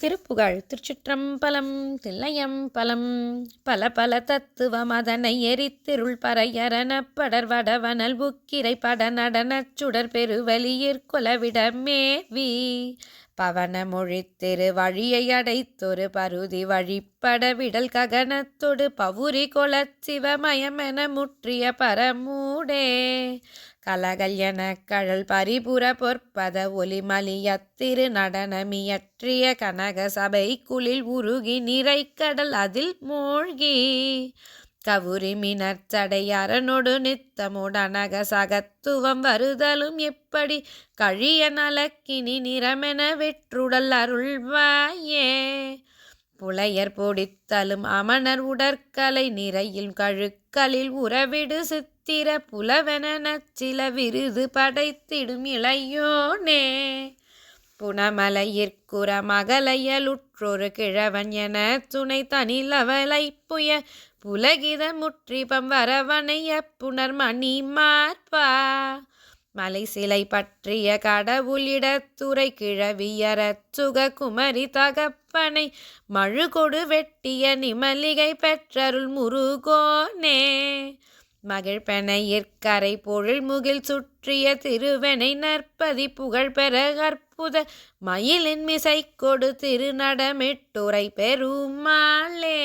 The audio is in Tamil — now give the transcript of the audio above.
திருப்புகழ் திருச்சிற்றம்பலம் தில்லையம்பலம் பல பல தத்துவம் அதனை எரித்திருள் பறையரண படர்வடவனல் புக்கிரை பட நடனச் சுடர் பெருவலியிற் கொலவிடமேவி பவன மொழித்திரு வழியை அடைத்தொரு பருதி வழிப்பட விடல் ககனத்தொடு பவுரி கொளச் சிவமயமென முற்றிய பரமூடே. கலகல் கழல் பரிபுர பொற்பத ஒலிமலியத்திரு நடனமியற்றிய கனக சபை குளில் உருகி நிறைக்கடல் அதில் மூழ்கி. கவுரி மினற்சடை அரணொடு நித்தமுடனக சகத்துவம் வருதலும் எப்படி? கழிய நலக்கினி நிறமென வெற்றுடல் அருள்வாயே. புலையர் பொடித்தலும் அமணர் உடற்கலை நிறையில் கழுக்களில் உறவிடு சித்திர புலவென சில விருது படைத்திடும் இளையோனே. புனமலையிற்குற மகளையலுற்றொரு கிழவன் என துணை தனிலவலை புய புலகித முற்றிபம் வரவனைய புனர் மணி மார்பா மலை சிலை பற்றிய கடவுளிடத்துறை கிழவியர சுக குமரி தகப்பனை மழுகொடு வெட்டிய நிமலிகை பெற்றருள் முருகோனே. மகிழ்பெனையிற்கரை பொருள் முகில் சுற்றிய திருவெனை நற்பதி புகழ் பெற அற்புத மயிலின் மிசை கொடு திருநடமிட்டுரை பெருமாளே